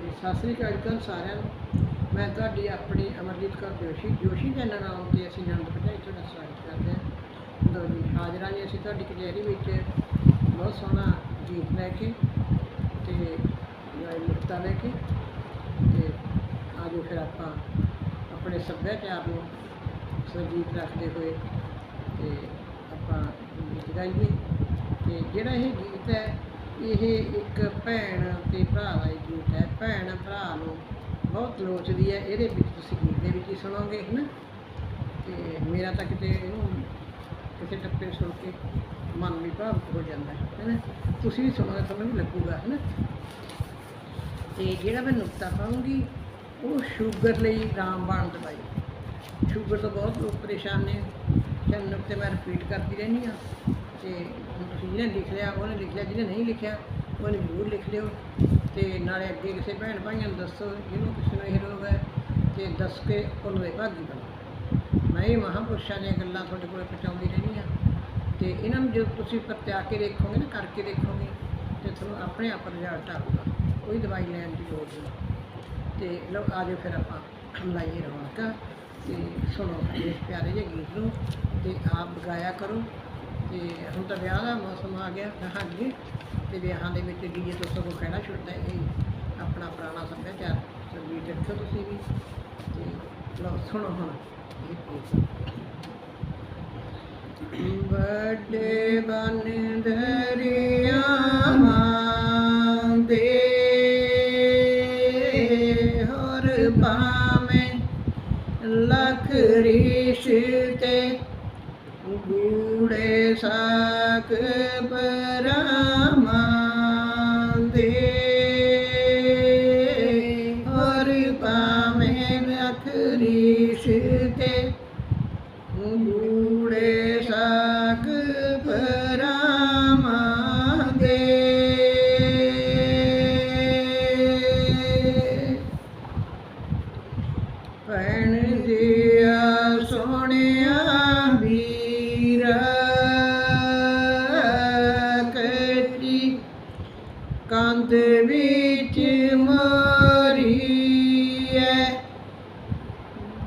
ਜੀ ਸਤਿ ਸ੍ਰੀ ਅਕਾਲ ਕੱਲ੍ਹ ਸਾਰਿਆਂ ਨੂੰ। ਮੈਂ ਤੁਹਾਡੀ ਆਪਣੀ ਅਮਰਜੀਤ ਕੌਰ ਜੋਸ਼ੀ। ਜੋਸ਼ੀ ਚੈਨਲ ਨਾਮ ਤੇ ਅਸੀਂ ਆਨੰਦ ਵਧਾਈ ਤੁਹਾਡਾ ਸਵਾਗਤ ਕਰਦੇ ਹਾਂ। ਲਓ ਜੀ, ਹਾਜ਼ਰਾਂ ਜੀ ਅਸੀਂ ਤੁਹਾਡੀ ਕਚਹਿਰੀ ਵਿੱਚ। ਬਹੁਤ ਸੋਹਣਾ ਗੀਤ ਲੈ ਕੇ ਤੇ ਨਾਈ ਮੁਕਤਾ ਲੈ ਕੇ ਤੇ ਆਜੋ ਫਿਰ ਆਪਾਂ ਆਪਣੇ ਸੱਭਿਆਚਾਰ ਨੂੰ ਸੁਰਜੀਤ ਰੱਖਦੇ ਹੋਏ ਤੇ ਆਪਾਂ ਗੀਤ ਗਾਈਏ ਤੇ ਜਿਹੜਾ ਇਹ ਗੀਤ ਹੈ ਇਹ ਇੱਕ ਭੈਣ ਅਤੇ ਭਰਾ ਦਾ ਇਹ ਗੀਤ ਹੈ। ਭੈਣ ਭਰਾ ਨੂੰ ਬਹੁਤ ਲੋਚਦੀ ਹੈ। ਇਹਦੇ ਵਿੱਚ ਤੁਸੀਂ ਗੀਤ ਦੇ ਵਿੱਚ ਹੀ ਸੁਣੋਗੇ, ਹੈ ਨਾ? ਤੇ ਮੇਰਾ ਤਾਂ ਕਿਤੇ ਇਹਨੂੰ ਕਿਸੇ ਟੱਪੇ ਸੁਣ ਕੇ ਮਨ ਵੀ ਭਾਵੁਕ ਹੋ ਜਾਂਦਾ ਹੈ ਹੈ ਨਾ? ਤੁਸੀਂ ਵੀ ਸੁਣੋਗੇ ਤੁਹਾਨੂੰ ਵੀ ਲੱਗੂਗਾ, ਹੈ ਨਾ? ਤੇ ਜਿਹੜਾ ਮੈਂ ਨੁਕਤਾ ਪਾਉਂਗੀ, ਉਹ ਸ਼ੂਗਰ ਲਈ ਰਾਮਬਾਣ ਦਵਾਈ। ਸ਼ੂਗਰ ਤੋਂ ਬਹੁਤ ਲੋਕ ਪਰੇਸ਼ਾਨ ਨੇ। ਚੈਨਲ ਨੁਕਤੇ ਮੈਂ ਰਿਪੀਟ ਕਰਦੀ ਰਹਿੰਦੀ ਆ ਤੇ ਜਿਹਨੇ ਲਿਖ ਲਿਆ, ਉਹਨੇ ਲਿਖ ਲਿਆ, ਜਿਹਨੇ ਨਹੀਂ ਲਿਖਿਆ, ਉਹਨੇ ਜ਼ਰੂਰ ਲਿਖ ਲਿਓ। ਤੇ ਨਾਲੇ ਅੱਗੇ ਕਿਸੇ ਭੈਣ ਭਾਈਆਂ ਨੂੰ ਦੱਸੋ, ਜਿਹਨੂੰ ਕਿਸੇ ਨੂੰ ਇਹ ਰੋਗ ਹੈ ਤੇ ਦੱਸ ਕੇ ਉਹਨਾਂ ਦੇ ਭਾਗੀ ਬਣੋ। ਮੈਂ ਇਹ ਮਹਾਂਪੁਰਸ਼ਾਂ ਦੀਆਂ ਗੱਲਾਂ ਤੁਹਾਡੇ ਕੋਲ ਪਹੁੰਚਾਉਂਦੀ ਰਹਿੰਦੀ ਆ ਤੇ ਇਹਨਾਂ ਨੂੰ ਜਦੋਂ ਤੁਸੀਂ ਪਰਤਿਆ ਕੇ ਦੇਖੋਗੇ ਨਾ, ਕਰਕੇ ਦੇਖੋਗੇ, ਤੇ ਤੁਹਾਨੂੰ ਆਪਣੇ ਆਪ ਰਿਜ਼ਲਟ ਆਊਗਾ। ਕੋਈ ਦਵਾਈ ਲੈਣ ਦੀ ਲੋੜ ਨਹੀਂ। ਤੇ ਲਓ, ਆ ਜਾਓ ਫਿਰ ਆਪਾਂ ਲਾਈਏ ਰੌਣਕਾਂ। ਤੇ ਸੁਣੋ ਇਸ ਪਿਆਰੇ ਜਿਹੇ ਗੀਤ ਨੂੰ, ਤੇ ਆਪ ਗਾਇਆ ਕਰੋ। ਤੇ ਹੁਣ ਤਾਂ ਵਿਆਹ ਦਾ ਮੌਸਮ ਆ ਗਿਆ ਹਾਂਜੀ, ਤੇ ਵਿਆਹਾਂ ਦੇ ਵਿੱਚ ਡੀਜੇ ਤੋਂ ਸਗੋਂ ਕਹਿਣਾ ਛੁੱਟਦਾ ਇਹ, ਆਪਣਾ ਪੁਰਾਣਾ ਸੱਭਿਆਚਾਰ ਸੰਗੀਤ ਰੱਖੋ ਤੁਸੀਂ ਵੀ, ਤੇ ਲਓ ਸੁਣੋ ਹੁਣ। ਇਹ ਗੀਤ ਵੱਡੇ ਬਨ ਦਰਿਆਵਾਂ akbar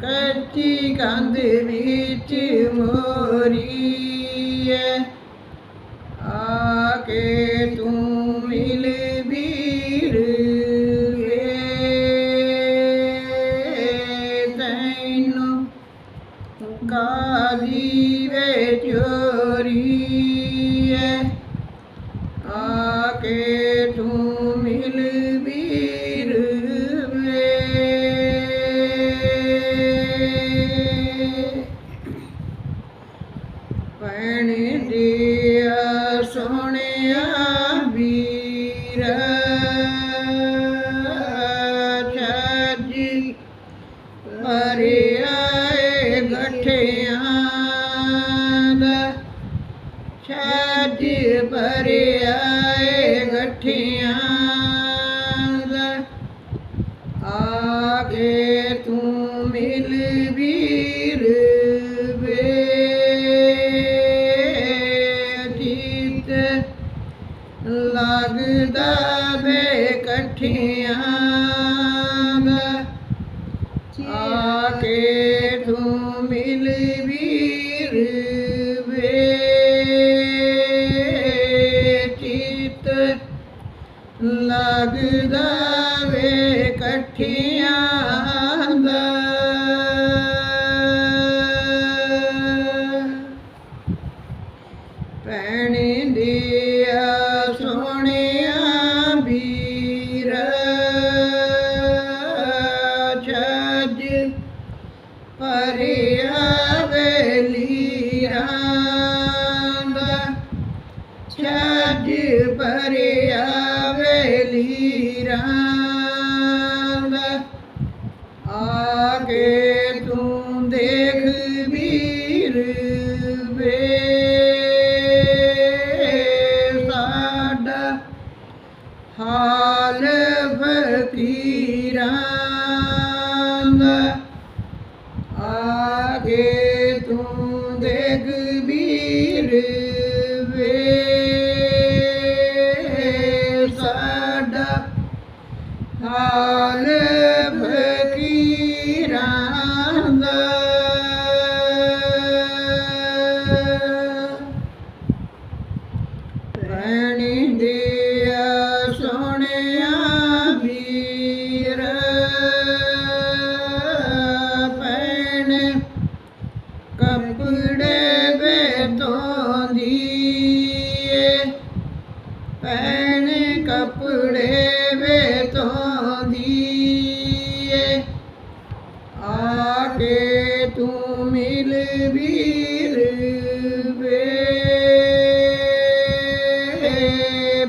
ਕੱਚੀ ਕੰਧ ਵਿੱਚ ਮੋਰੀ ਐ ਆ ਕੇ ਤੂੰ ਮਿਲ ਵੀਰ ਵੇ ਸੋਹਣਿਆ ਵੀਰ। ਛੱਜ ਮਰਿਆਏ ਗਠਿਆਂ ਦਾ ਛੱਜ ਭਰਿਆਏ ਗਠਿਆਂ ਦਾ ਆਗੇ ਆਕੇ ਤੂੰ ਮਿਲ ਵੀਰ ਵੇ ਚਿਤ ਲੱਗਦਾ ਵੇ ਇਕੱਠਿਆਂ ਦਾ ਵੇਲੀਆਂ ਦਾ ਆਗੇ ਤੂੰ ਦੇਖ ਵੀਰ ਵੇ ਸਾਡਾ ਹਾਲ ਫਕੀਰਾਂ ਦਾ। ਧੋਂਦੀਏ ਪੈਣ ਕੱਪੜੇ ਵੇ ਧੋਂਦੀਏ ਆ ਕੇ ਤੂੰ ਮਿਲ ਵੀਰ ਵੇ।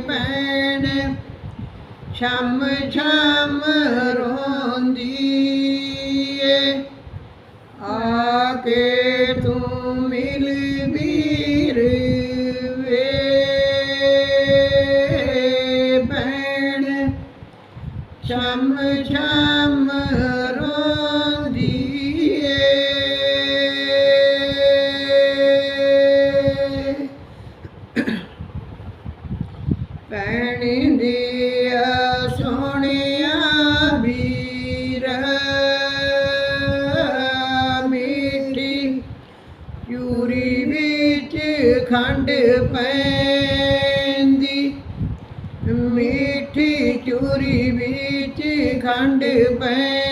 ਪੈਣ ਛਮ ਛਮ ਰੋਂਦੀ ਖੰਡ ਪੈਂਦੀ। ਮੀਠੀ ਚੂਰੀ ਵਿੱਚ ਖੰਡ ਪੈਂਦੀ।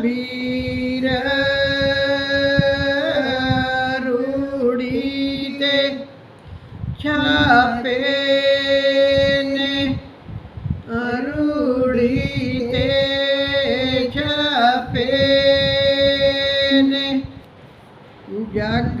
ਸੋਹਣਿਆ ਵੀਰ ਰੂੜੀ ਤੇ ਛਾਪੇ ਨੇ ਰੂੜੀ ਤੇ ਛਾਪੇ ਨੇ ਜਗ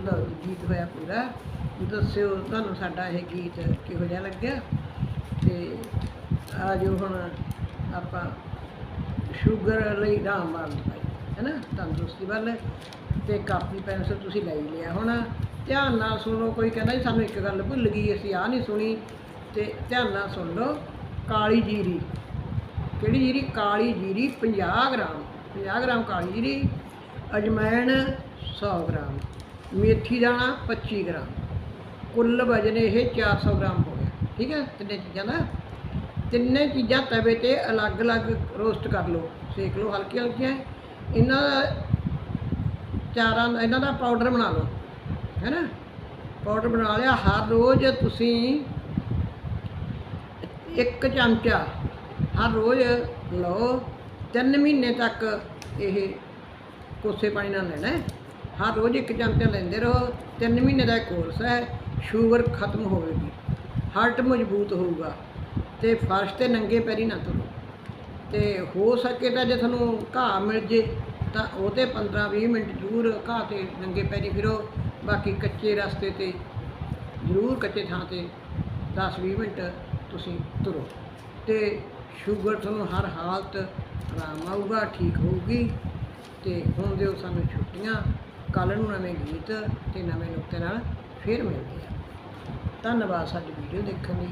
ਲਓ ਜੀ, ਗੀਤ ਹੋਇਆ ਪੂਰਾ। ਦੱਸਿਓ ਤੁਹਾਨੂੰ ਸਾਡਾ ਇਹ ਗੀਤ ਕਿਹੋ ਜਿਹਾ ਲੱਗਿਆ? ਤੇ ਆ ਜੋ ਹੁਣ ਆਪਾਂ ਸ਼ੂਗਰ ਲਈ ਰਾਮਬਾਣ ਪਾਈ ਹੈ ਨਾ? ਤੰਦਰੁਸਤੀ ਵੱਲ। ਤੇ ਕਾਪੀ ਪੈਨਸਲ ਤੁਸੀਂ ਲੈ ਲਿਆ ਹੁਣ। ਧਿਆਨ ਨਾਲ ਸੁਣੋ ਕੋਈ ਕਹਿੰਦਾ ਜੀ ਸਾਨੂੰ ਇੱਕ ਗੱਲ ਭੁੱਲ ਗਈ ਅਸੀਂ ਆ ਨਹੀਂ ਸੁਣੀ। ਤੇ ਧਿਆਨ ਨਾਲ ਸੁਣ ਲਓ ਕਾਲੀ ਜੀਰੀ। ਕਿਹੜੀ ਜੀਰੀ? ਕਾਲੀ ਜੀਰੀ 50 ਗ੍ਰਾਮ। 50 ਗ੍ਰਾਮ ਕਾਲੀ ਜੀਰੀ ਅਜਮੈਣ 100 ਗ੍ਰਾਮ। ਮੇਥੀ ਦਾਣਾ 25 ਗ੍ਰਾਮ। ਕੁੱਲ ਵਜਨ ਇਹ 400 ਗ੍ਰਾਮ ਹੋ ਗਿਆ। ਠੀਕ ਹੈ? ਤਿੰਨੇ ਚੀਜ਼ਾਂ ਦਾ। ਤਿੰਨੇ ਚੀਜ਼ਾਂ ਤਵੇ ਤੇ ਅਲੱਗ-ਅਲੱਗ ਰੋਸਟ ਕਰ ਲਓ। ਸੇਕ ਲਓ ਹਲਕੀ ਹਲਕੀਆਂ। ਇਹਨਾਂ ਦਾ ਚਾਰਾਂ ਦਾ, ਇਹਨਾਂ ਦਾ ਪਾਊਡਰ ਬਣਾ ਲਓ। ਹੈ ਨਾ? ਪਾਊਡਰ ਬਣਾ ਲਿਆ। ਹਰ ਰੋਜ਼ ਤੁਸੀਂ ਇੱਕ ਚਮਚਾ ਹਰ ਰੋਜ਼ ਲਓ। ਤਿੰਨ ਮਹੀਨੇ ਤੱਕ ਇਹ ਕੋਸੇ ਪਾਣੀ ਨਾਲ ਲੈਣਾ ਹਰ ਰੋਜ਼ ਇੱਕ ਚਮਚਾ ਲੈਂਦੇ ਰਹੋ, ਤਿੰਨ ਮਹੀਨੇ ਦਾ ਕੋਰਸ ਹੈ ਸ਼ੂਗਰ ਖਤਮ ਹੋਵੇਗੀ ਹਾਰਟ ਮਜ਼ਬੂਤ ਹੋਊਗਾ, ਤੇ ਫਰਸ਼ ਤੇ ਨੰਗੇ ਪੈਰੀ ਨਾ ਤੁਰੋ। ਤੇ ਹੋ ਸਕੇ ਤਾਂ ਜੇ ਤੁਹਾਨੂੰ ਘਾਹ ਮਿਲ ਜੇ, ਤਾਂ ਉਹ ਤੇ 15 20 ਮਿੰਟ ਜ਼ਰੂਰ ਘਾਹ ਤੇ ਨੰਗੇ ਪੈਰੀ ਫਿਰੋ, ਬਾਕੀ ਕੱਚੇ ਰਸਤੇ ਤੇ, ਜ਼ਰੂਰ ਕੱਚੇ ਥਾਂ ਤੇ 10 20 ਮਿੰਟ ਤੁਸੀਂ ਤੁਰੋ। ਤੇ ਸ਼ੂਗਰ ਤੁਹਾਨੂੰ ਹਰ ਹਾਲਤ ਆਰਾਮ ਆਊਗਾ, ਠੀਕ ਹੋਊਗੀ, ਤੇ ਹੁਣ ਦਿਓ ਸਾਨੂੰ ਛੁੱਟੀਆਂ। ਕੱਲ ਨੂੰ ਨਵੇਂ ਗੀਤ ਅਤੇ ਨਵੇਂ ਨੁਕਤੇ ਨਾਲ ਫਿਰ ਮਿਲਦੇ ਆ ਧੰਨਵਾਦ ਸਾਡੀ ਵੀਡੀਓ ਦੇਖਣ ਲਈ।